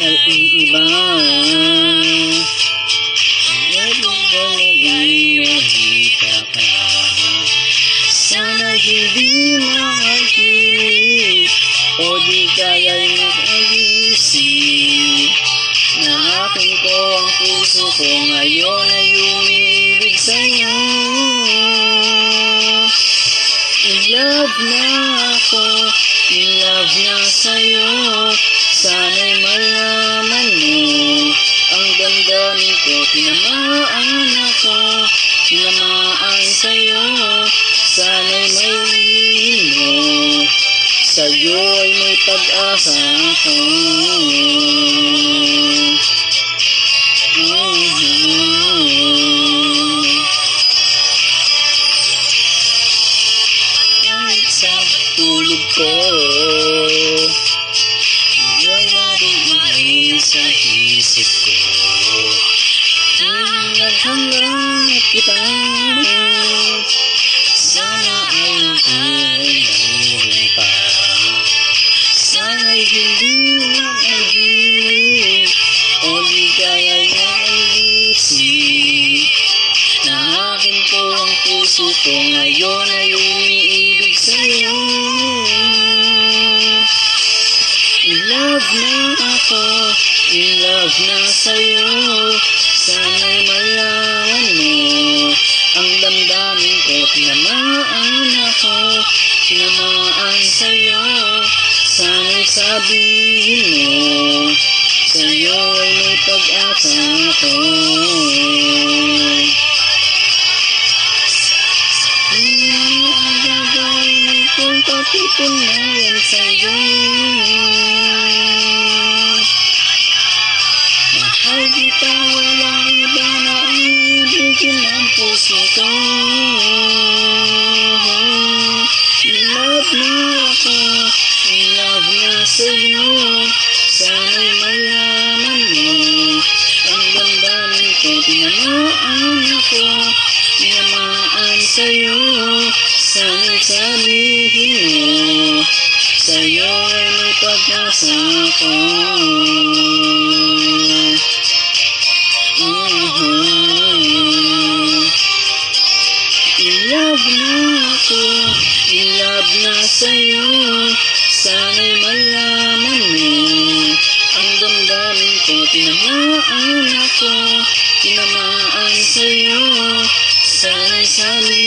Nakita ka Sana hindi makakilig O di kaya'y makagising Na akin ko ang puso ko ngayon ay umibig sa'yo In love na ako, in love na sa'yo Sana'y mailin mo Sa'yo ay may pag-asa ako Mhm. Ngayon ay umiibig sa'yo. In love na ako, in love na sa'yo. Sana'y malaman mo Ang damdamin ko, tinamaan ako Tinamaan sa'yo. Sana'y sabihin kung patutunayan sa'yo? Mahal kita, walang iba na iibigin ang puso ko. In love na ako, in love na sa'yo. Love na sa'yo Sana'y malaman mo. Ang damdamin ko, tinamaan ako Tinamaan sa'yo. Sana'y sabihin